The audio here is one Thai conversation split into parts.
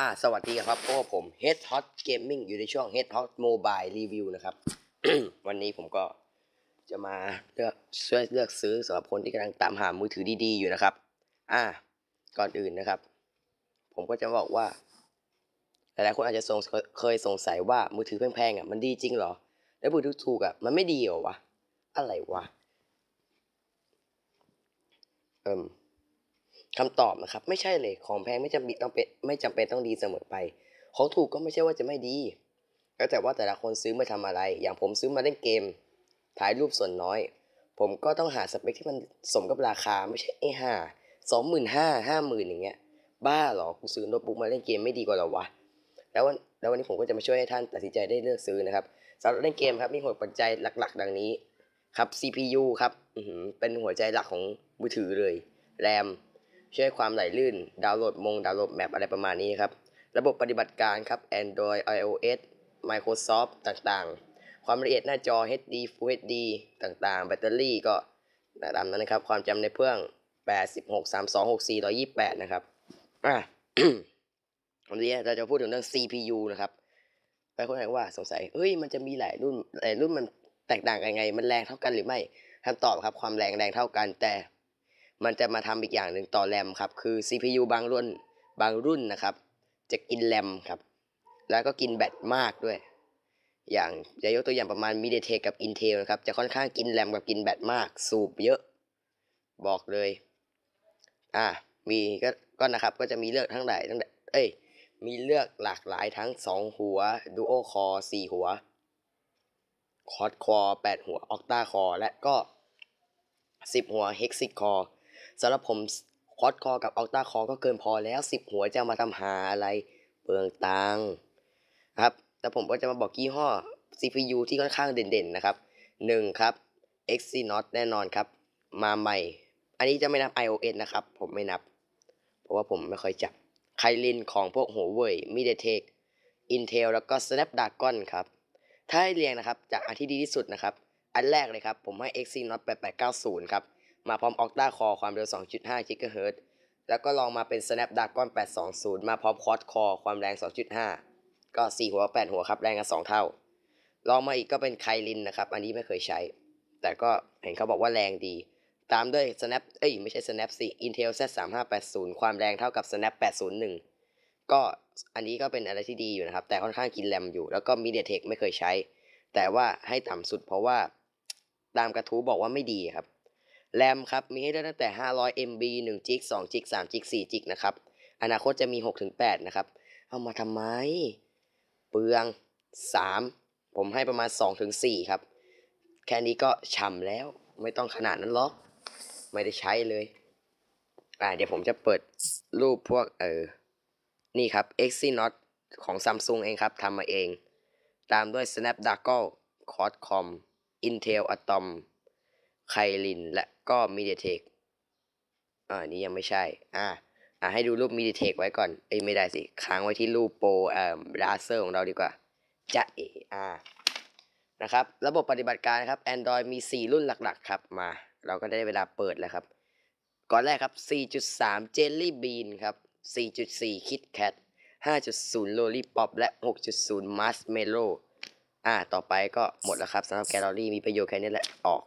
อ่าสวัสดีครับพวกผม Head Hot Gaming อยู่ในช่วง Head Hot Mobile Review นะครับ วันนี้ผมก็จะมาเลือกช่วยเลือกซื้อสำหรับคนที่กำลังตามหามือถือดีๆอยู่นะครับ อ่า ก่อนอื่นนะครับ ผมก็จะบอกว่า หลายๆคนอาจจะสงเคยสงสัยว่ามือถือแพงๆอะมันดีจริงเหรอ แล้วมือถือถูกอะมันไม่ดีเหรอวะ อะไรวะ เอิ่ม คำตอบนะครับ ไม่ใช่เลยของแพงไม่จำเป็นต้องเป็นไม่จำเป็นต้องดีเสมอไป ของถูกก็ไม่ใช่ว่าจะไม่ดีแล้วแต่ว่าแต่ละคนซื้อมาทำอะไร อย่างผมซื้อมาเล่นเกม ถ่ายรูปส่วนน้อย ผมก็ต้องหาสเปคที่มันสมกับราคาไม่ใช่ไอ้ห่าสองหมื่นห้าห้าหมื่นอย่างเงี้ย บ้าหรอกูซื้อโน้ตบุ๊กมาเล่นเกมไม่ดีกว่าหรอวะแล้ววันแล้ววันนี้ผมก็จะมาช่วยให้ท่านตัดสินใจได้เลือกซื้อนะครับสำหรับเล่นเกมครับมีหัวปัจจัยหลัก ๆ ดังนี้ครับ CPU ครับเป็นหัวใจหลักของมือถือเลย แรม ช่วยความไหลลื่น ดาวน์โหลดมง ดาวน์โหลดแมปอะไรประมาณนี้ครับ ระบบปฏิบัติการครับ Android iOS Microsoft ต่างๆ ความละเอียดหน้าจอ HD Full HD ต่างๆ แบตเตอรี่ก็ตามนั้นนะครับ ความจำในเครื่อง 86 32 64 128 นะครับ อะวันนี้เราจะพูดถึงเรื่อง CPU นะครับไปคนไหนว่าสงสัย เฮ้ย มันจะมีหลายรุ่น หลายรุ่นมันแตกต่างกันไง มันแรงเท่ากันหรือไม่คำตอบครับ ความแรงแรงเท่ากัน แต่ มันจะมาทำอีกอย่างหนึ่งต่อแรมครับ คือ CPU บางรุ่นบางรุ่นนะครับ จะกินแรมครับ แล้วก็กินแบตมากด้วย อย่างจะยกตัวอย่างประมาณ MediaTek กับ Intel นะครับ จะค่อนข้างกินแรมกับกินแบตมาก สูบเยอะ บอกเลย อ่า มีก็ก็นะครับ ก็จะมีเลือกทั้งหลายทั้งเอ้ย มีเลือกหลากหลายทั้ง 2 หัว Duo Core 4 หัว Quad Core 8 หัว Octa Core และก็ 10 หัว Hexagon Core สำหรับผมคอดคอกับอัลต้าคอก็เกินพอแล้ว 10 หัวจะมาทำหาอะไรเปลืองตังครับแต่ผมก็จะมาบอกยี่ห้อ CPU ที่ค่อนข้างเด่นๆนะครับ 1 ครับ Exynos แน่นอนครับ มาใหม่ อันนี้จะไม่นับ iOS นะครับ ผมไม่นับ เพราะว่าผมไม่ค่อยจับไคลินของพวกหัวเว่ย MediaTek Intel แล้วก็ Snapdragon ครับ ถ้าให้เรียงนะครับ จากอันที่ดีที่สุดนะครับ อันแรกเลยครับ ผมให้ Exynos 8890 ครับ มาพร้อม Octa Core ความเร็ว 2.5 GHz แล้วก็ลองมาเป็น Snapdragon 820 มาพร้อม Quad Core ความแรง 2.5 ก็ 4 หัว 8 หัวครับแรงกัน 2 เท่า ลองมาอีกก็เป็นไคลินนะครับ อันนี้ไม่เคยใช้ แต่ก็เห็นเขาบอกว่าแรงดี ตามด้วย Snap เอ้ยไม่ใช่ Snap สิ Intel Z3580 ความแรงเท่ากับ Snap 801 ก็อันนี้ก็เป็นอะไรที่ดีอยู่นะครับ แต่ค่อนข้างกินแรมอยู่ แล้วก็ MediaTek ไม่เคยใช้ แต่ว่าให้ต่ำสุดเพราะว่าตามกระทู้บอกว่าไม่ดีครับ แรมครับ มีให้ได้ตั้งแต่ 500 MB 1 g 2 g 3 g 4 g นะครับ อนาคตจะมี 6-8 นะครับ เอามาทำไม เปลือง 3 ผมให้ประมาณ 2-4 ครับ แค่นี้ก็ฉ่ำแล้ว ไม่ต้องขนาดนั้นหรอก ไม่ได้ใช้เลย อ่า เดี๋ยวผมจะเปิดรูปพวกเออ นี่ครับ Exynos ของ Samsung เองครับทำมาเอง ตามด้วย Snapdragon Qualcomm Intel Atom ไคลินและ ก็มีเดียเทคอ่านี้ยังไม่ใช่ อ่าอ่าให้ดูรูปมีเดียเทคไว้ก่อน เอ้ยไม่ได้สิ ค้างไว้ที่รูปโปรเอ่อราเซอร์ของเราดีกว่าจะเออ่านะครับ ระบบปฏิบัติการครับ Android มี 4 รุ่นหลักๆ ครับ มา เราก็ได้เวลาเปิดแล้วครับ ก่อนแรกครับ 4.3 Jelly Bean ครับ 4.4 KitKat 5.0 Lollipop และ 6.0 Marshmallow อ่า ต่อไปก็หมดแล้วครับสำหรับแกลเลอรี่มีประโยชน์แค่นี้แหละ ออก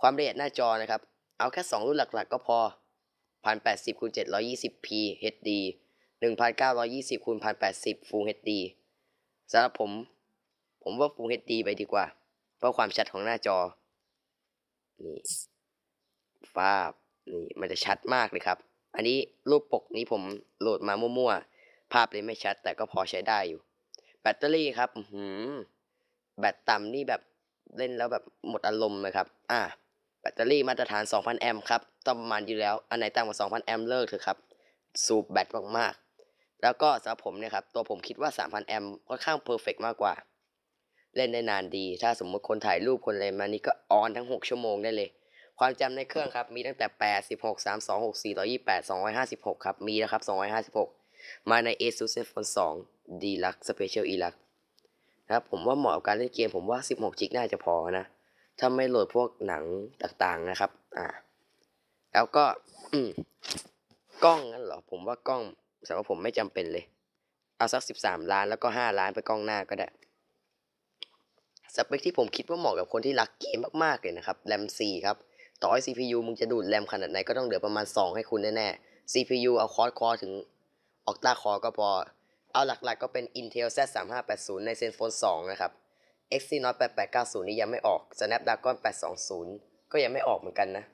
ความละเอียดหน้าจอนะครับ เอาแค่ 2 รุ่นหลักๆ ก็พอ 1080คูณ 720p HD 1920คูณ1080 Full HD สำหรับผม ผมว่า Full HD ไปดีกว่า เพราะความชัดของหน้าจอ นี่ฟ้านี่มันจะชัดมากเลยครับ อันนี้รูปปกนี้ผมโหลดมามั่วๆ ภาพเลยไม่ชัดแต่ก็พอใช้ได้อยู่ แบตเตอรี่ครับหืมแบตต่ำนี่แบบเล่นแล้วแบบหมดอารมณ์เลยครับ อ่า แบตเตอรี่มาตรฐาน 2,000 แอมป์ครับต้องประมาณอยู่แล้ว อันไหนต่ำกว่า 2,000 แอมป์เลิกเถอะครับ สูบแบตมากๆ แล้วก็สำหรับผมเนี่ยครับ ตัวผมคิดว่า 3,000 แอมป์ค่อนข้างเพอร์เฟกมากกว่า เล่นได้นานดี ถ้าสมมติคนถ่ายรูปคนอะไรมานี่ก็ออนทั้ง 6 ชั่วโมงได้เลย ความจำในเครื่องครับ มีตั้งแต่ 8 16 32 64 128 256 ครับ มีนะครับ 256 มาใน ASUS ZenFone 2 Deluxe Special Elux นะครับผมว่าเหมาะกับการเล่นเกมผมว่า 16 จิกน่าจะพอนะ ถ้าไม่โหลดพวกหนังต่างๆนะครับ อ่า แล้วก็อืมกล้องนั่นเหรอ ผมว่ากล้องสำหรับผมไม่จำเป็นเลย เอาสักสิบสามล้านแล้วก็ห้าล้านไปกล้องหน้าก็ได้ สเปคที่ผมคิดว่าเหมาะกับคนที่รักเกมมากๆเลยนะครับ แรมสี่ครับ ต่อให้ CPU มึงจะดูดแรมขนาดไหนก็ต้องเหลือประมาณ 2 ให้คุณแน่ๆ CPU เอาคอร์สคอถึงออกตาคอก็พอ เอาหลักๆก็เป็น Intel Z3580 ใน Zenfone 2 นะครับ Exynos 8890 นี่ยังไม่ออก Snapdragon 820 ก็ยังไม่ออกเหมือนกันนะ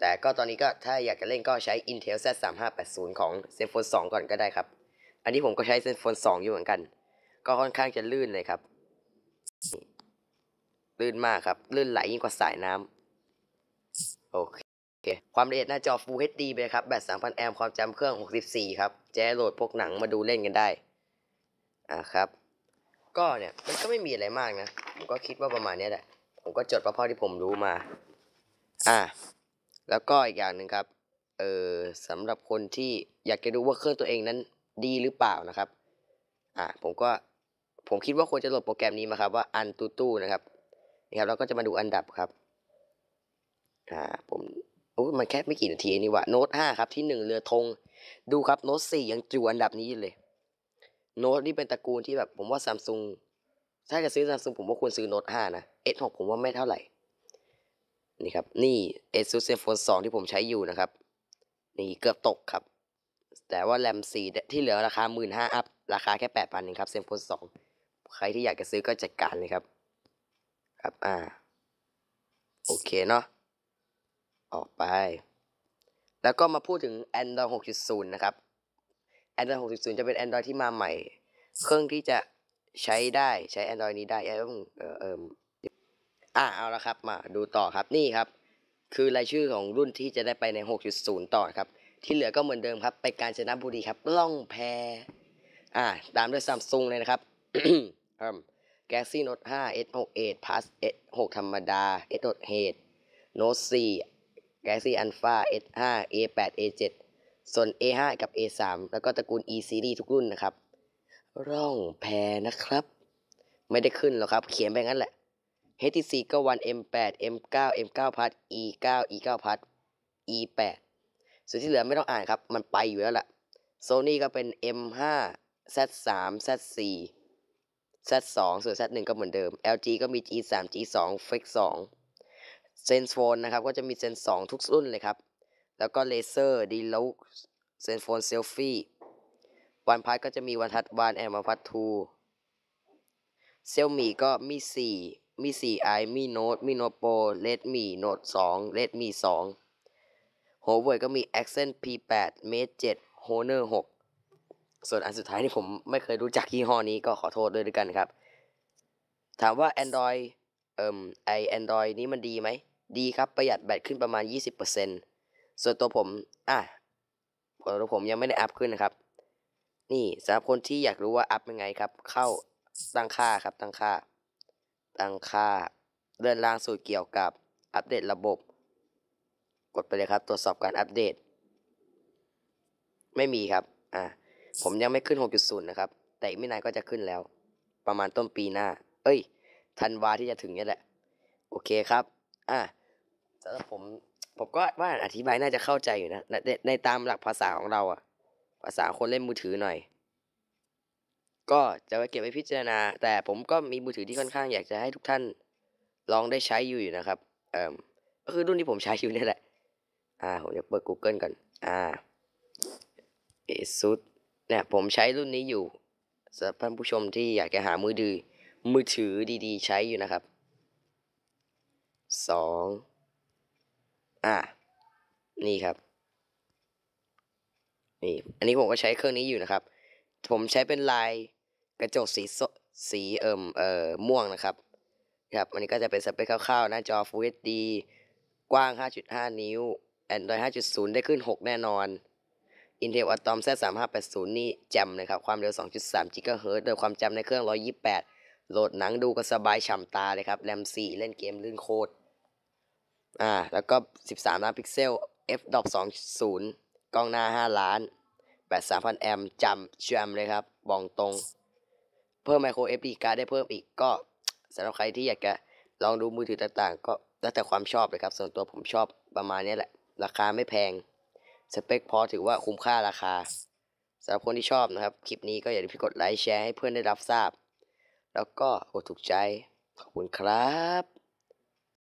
แต่ก็ตอนนี้ก็ถ้าอยากจะเล่นก็ใช้ Intel Z3580 ของ Zenfone 2 ก่อนก็ได้ครับ อันนี้ผมก็ใช้ Zenfone 2 อยู่เหมือนกัน ก็ค่อนข้างจะลื่นเลยครับ ลื่นมากครับ ลื่นไหลยิ่งกว่าสายน้ำโอเคความละเอียดหน้าจอ Full HD ไปครับ แบต 3,000 แอมป์ ความจำเครื่อง 64 ครับ จะให้โหลดพวกหนังมาดูเล่นกันได้ อ่าครับ ก็เนี่ยมันก็ไม่มีอะไรมากนะ ผมก็คิดว่าประมาณนี้แหละ ผมก็จดเพราะที่ผมรู้มา อ่า แล้วก็อีกอย่างหนึ่งครับ เออสำหรับคนที่อยากจะดูว่าเครื่องตัวเองนั้นดีหรือเปล่านะครับ อ่า ผมก็ผมคิดว่าควรจะโหลดโปรแกรมนี้มาครับว่าอันตูตูนะครับนี่ครับเราก็จะมาดูอันดับครับ อ่า ผมโอ้มันแค่ไม่กี่นาทีนี่ว่าโน้ตห้าครับที่หนึ่งเรือธงดูครับโน้ตสี่ยังจูอันดับนี้เลย โน้ตนี่เป็นตระกูลที่แบบผมว่าซัมซุงถ้าจะซื้อซัมซุงผมว่าควรซื้อโน้ตห้านะ S6 ผมว่าไม่เท่าไหร่ นี่ครับ นี่ ASUS ZenFone 2 ที่ผมใช้อยู่นะครับ นี่เกือบตกครับ แต่ว่าแรมสี่ที่เหลือราคาหมื่นห้าอัพ ราคาแค่แปดพันเองครับ ZenFone 2 ใครที่อยากจะซื้อก็จัดการเลยครับ ครับ อ่า โอเคเนาะ ออกไป แล้วก็มาพูดถึง Android 6.0 นะครับ Android 6.0 จะเป็น Android ที่มาใหม่ เครื่องที่จะใช้ได้ใช้ Android นี้ได้เออเออเอออะเอาละครับ มาดูต่อครับนี่ครับ คือรายชื่อของรุ่นที่จะได้ไปใน 6.0 ต่อครับ ที่เหลือก็เหมือนเดิมครับ ไปการชนะบุรีครับล่องแพอ่าตามด้วยซัมซุงเลยนะครับอืม Galaxy Note 5 S68 Plus S6 ธรรมดา S6 Edge Note 4 Galaxy Alpha S5 A8 A7 ส่วน A5 กับ A3 แล้วก็ตระกูล E series ทุกรุ่นนะครับ ร่องแพนะครับ ไม่ได้ขึ้นหรอกครับ เขียนไปงั้นแหละ HTC ก็1 M8 M9 M9 Plus E9 E9 Plus E8 ส่วนที่เหลือไม่ต้องอ่านครับ มันไปอยู่แล้วล่ะ Sony ก็เป็น M5 Z3 Z4 Z2 ส่วน Z1 ก็เหมือนเดิม LG ก็มี G3 G2 Flex 2 Zenfone นะครับ ก็จะมี Zen 2ทุกรุ่นเลยครับ แล้วก็ Laser Deluxe Zenfone Selfie วันพัทก็จะมีวันทัดวันแอมวันพัททูเซลมีก็มี4มี 4i มี Note มี Note Pro Redmi Note 2 Redmi 2 Huawei ก็มี Accent P8 Mate 7 Honor 6 ส่วนอันสุดท้ายที่ผมไม่เคยรู้จักยี่ห้อนี้ก็ขอโทษด้วยด้วยกันครับ ถามว่า Android เอ่มไอ Android นี้มันดีไหม ดีครับ ประหยัดแบตขึ้นประมาณ 20% ส่วนตัวผม อะตัวผมยังไม่ได้อัพขึ้นนะครับ นี่สำหรับคนที่อยากรู้ว่าอัพยังไงครับ เข้าตั้งค่าครับ ตั้งค่า ตั้งค่าเลื่อนล่างสุดเกี่ยวกับอัปเดตระบบ กดไปเลยครับ ตรวจสอบการอัปเดต ไม่มีครับ อะผมยังไม่ขึ้น 6.0 นะครับ แต่อีกไม่นานก็จะขึ้นแล้ว ประมาณต้นปีหน้า เอ้ย ธันวาที่จะถึงนี่แหละ โอเคครับ อะสำหรับผม ผมก็ว่าอธิบายน่าจะเข้าใจอยู่นะในในตามหลักภาษาของเราอะภาษาคนเล่นมือถือหน่อย ก็จะไว้เก็บไว้พิจารณา แต่ผมก็มีมือถือที่ค่อนข้างอยากจะให้ทุกท่านลองได้ใช้อยู่อยู่นะครับเอ่อก็คือรุ่นที่ผมใช้อยู่นี่แหละ อ่า ผมจะเปิด Google ก่อน อ่า ASUS เนี่ยผมใช้รุ่นนี้อยู่สำหรับท่านผู้ชมที่อยากจะหามือถือมือถือดีๆ ใช้อยู่นะครับสอง อ่า นี่ครับ นี่ อันนี้ผมก็ใช้เครื่องนี้อยู่นะครับ ผมใช้เป็นลายกระจกสีสีเอิ่มเอ่อม่วงนะครับ ครับ อันนี้ก็จะเป็นสเปคคร่าวๆ หน้าจอ Full HD กว้าง 5.5 นิ้ว Android 5.0 ได้ขึ้น 6 แน่นอน Intel Atom Z3580 นี่แจ่มเลยครับ ความเร็ว 2.3 GHz โดยความจำในเครื่อง 128 โหลดหนังดูก็สบายฉ่ำตาเลยครับ แรม 4 เล่นเกมลื่นโคตร อ่า แล้วก็ 13 ล้านพิกเซล f 20 กล้องหน้า 5 ล้าน แบต 3,000 แอมป์จำจำเลยครับ บอกตรง เพิ่มไมโคร SD การ์ดได้เพิ่มอีกก็สำหรับใครที่อยากจะลองดูมือถือต่างๆ ก็แล้วแต่ความชอบเลยครับ ส่วนตัวผมชอบประมาณนี้แหละ ราคาไม่แพง สเปคพอถือว่าคุ้มค่าราคาสำหรับคนที่ชอบนะครับ คลิปนี้ก็อย่าลืมกดไลค์แชร์ให้เพื่อนได้รับทราบ แล้วก็กดถูกใจ ขอบคุณครับ